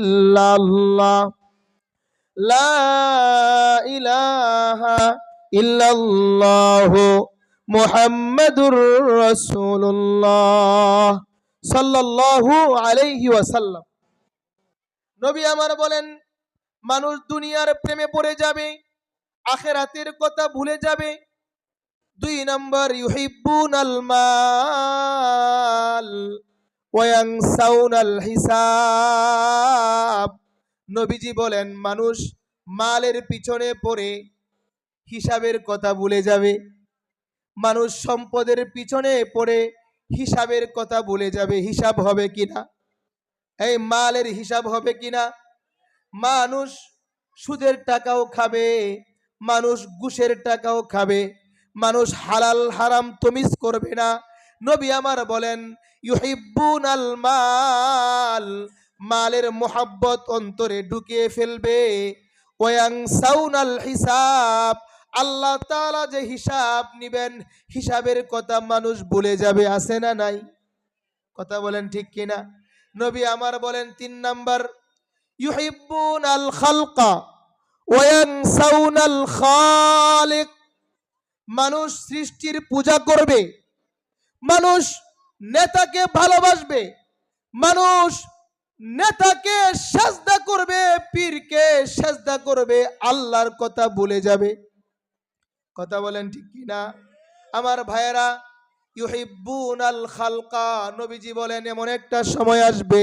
ইল্লাল্লাহ লা ইলাহা ইল্লাল্লাহ মুহাম্মাদুর রাসূলুল্লাহ সাল্লাল্লাহু আলাইহি ওয়াসাল্লাম। নবী আমার বলেন, মানুষ দুনিয়ার প্রেমে পড়ে যাবে, আখেরাতের কথা ভুলে যাবে। দুই নম্বর ইউহিব্বুন আল মাল। হিসাব নবীজি বলেন, মানুষ মালের পিছনে পড়ে হিসাবের কথা ভুলে যাবে। মানুষ সম্পদের পিছনে পড়ে হিসাবের কথা ভুলে যাবে। হিসাব হবে কিনা? এই মালের হিসাব হবে কিনা? মানুষ সুদের টাকাও খাবে, মানুষ ঘুষের টাকাও খাবে, মানুষ হালাল হারাম তমিজ করবে না নবী আমার বলেন ইউহিব্বুন আল মাল, মালের মোহাব্বত অন্তরে ঢুকিয়ে ফেলবে। ওয়াং সাউনাল হিসাব, আল্লাহ তাআলা যে হিসাব নিবেন, হিসাবের কথা মানুষ ভুলে যাবে, আছে না নাই? কথা বলেন ঠিক কিনা? নবী আমার বলেন তিন নাম্বার ইউহিব্বুন আল খালকা ওয়াংসাউন আল খালিক। মানুষ সৃষ্টির পূজা করবে মানুষ নেতাকে ভালোবাসবে, মানুষ নেতাকে সাজদা করবে, পীরকে সাজদা করবে, আল্লাহর কথা ভুলে যাবে। কথা বলেন ঠিক কি না? আমার ভাইয়েরা ইউহিব্বুন আল খালকা, নবীজি বলেন, এমন একটা সময় আসবে,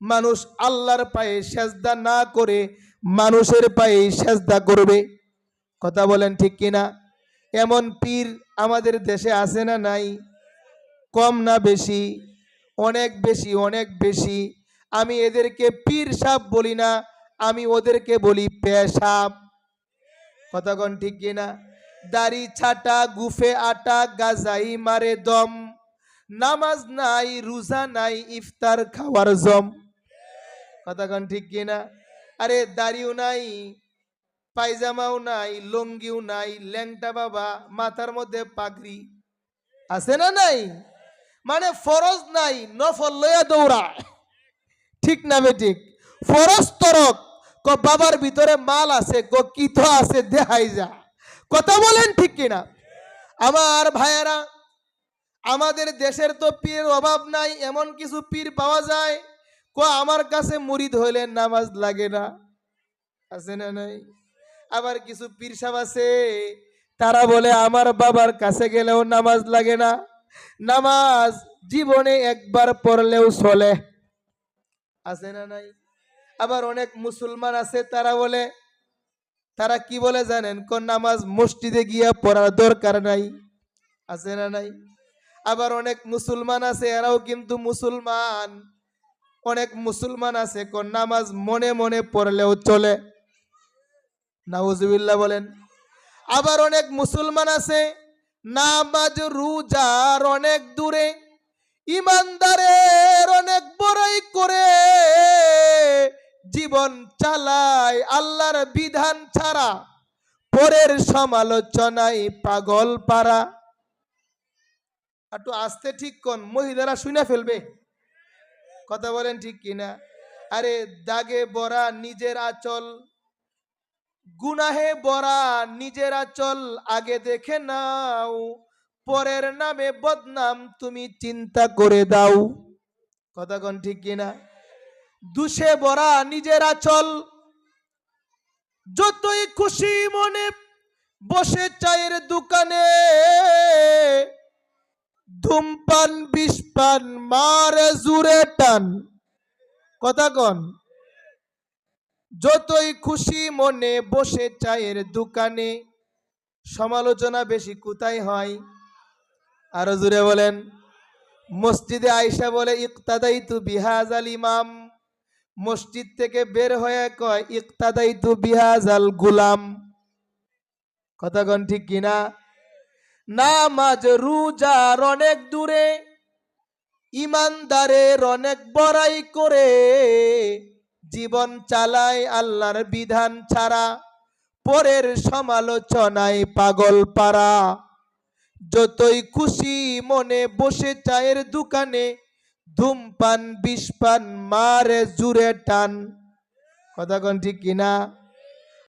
মানুষ আল্লাহর পায়ে সেজদা না করে মানুষের পায়ে সেজদা করবে। কথা বলেন ঠিক কিনা এমন পীর আমাদের দেশে আছে না নাই? কম না বেশি? অনেক বেশি অনেক বেশি। আমি এদেরকে পীর সাপ বলি না, আমি ওদেরকে বলি পেশাব কথাগণ ঠিক কিনা দাড়ি, ছাটা, গুফে আটা, গাজাই মারে দম। নামাজ নাই, রোজা নাই, ইফতার খাওয়ার জম। কথাগণ ঠিক কিনা আরে দাড়িও নাই পায়জামাও নাই, লঙ্গিও নাই, ল্যাংটা বাবা, মাথার মধ্যে পাগড়ি। আছে না নাই? মানে ফরজ নাই, নফল লইয়া দৌড়া ঠিক না বে ঠিক ফরজ তরক। ক বাবার ভিতরে মাল আছে কিথ আছে দেখাই যা। কথা বলেন ঠিক কিনা? আমার ভাইয়েরা, আমাদের দেশের তো পীর অভাব নাই, এমন কিছু পীর পাওয়া যায়, ক আমার কাছে মুরিদ হইলে নামাজ লাগে না। আছে না নাই? আবার কিছু পীর আছে, তারা বলে, আমার বাবার কাছে গেলেও নামাজ লাগে না। নামাজ জীবনে একবার পড়লেও চলে। আছে না নাই? আবার অনেক মুসলমান আছে, তারা বলে, তারা কি বলে জানেন? কোন নামাজ মসজিদে গিয়া পড়ার দরকার নাই। আছে না নাই? আবার অনেক মুসলমান আছে, এরাও কিন্তু মুসলমান। অনেক মুসলমান আছে, কোন নামাজ মনে মনে পড়লেও চলে। নাউজুবিল্লাহ বলেন। আবার অনেক মুসলমান আছে, নামাজ, রুজার অনেক দূরে, ইমানদারের অনেক বড়াই করে, জীবন চালায় আল্লাহর বিধান ছাড়া, পরের সমালোচনায় পাগল পারা। একটু আসতে ঠিক কোন, মহিলারা শুনে ফেলবে। কথা বলেন ঠিক কিনা? আরে দাগে বরা নিজের আচল গুনাহে বরা, নিজেরা চল, আগে দেখে নাও। পরের নামে বদনাম তুমি চিন্তা করে দাও। কথা কোন ঠিক কিনা দুষে বরা, নিজেরা চল। যতই খুশি মনে বসে চায়ের দোকানে। ধূমপান, বিষপান, মারে জুড়ে টান। কথা কন? যতই খুশি মনে বসে চায়ের দোকানে, সমালোচনা বেশি কোথায় হয়? আরও জুড়ে বলেন। মসজিদে আয়সা বলে ইকতাদাই তু বিহাজ আল ইমাম। মসজিদ থেকে বের হয়ে কয় ইকতাদাই তু বিহাজ আল গুলাম কথাগণ ঠিক কিনা নামাজ রুজার অনেক দূরে, ইমানদারের অনেক বড়াই করে জীবন চালায় আল্লাহর বিধান ছাড়া, পরের সমালোচনায় পাগল পারা। যতই খুশি মনে বসে চায়ের দোকানে, ধূমপান, বিষপান, মারে, জুড়ে টান। কথা কন ঠিক কিনা?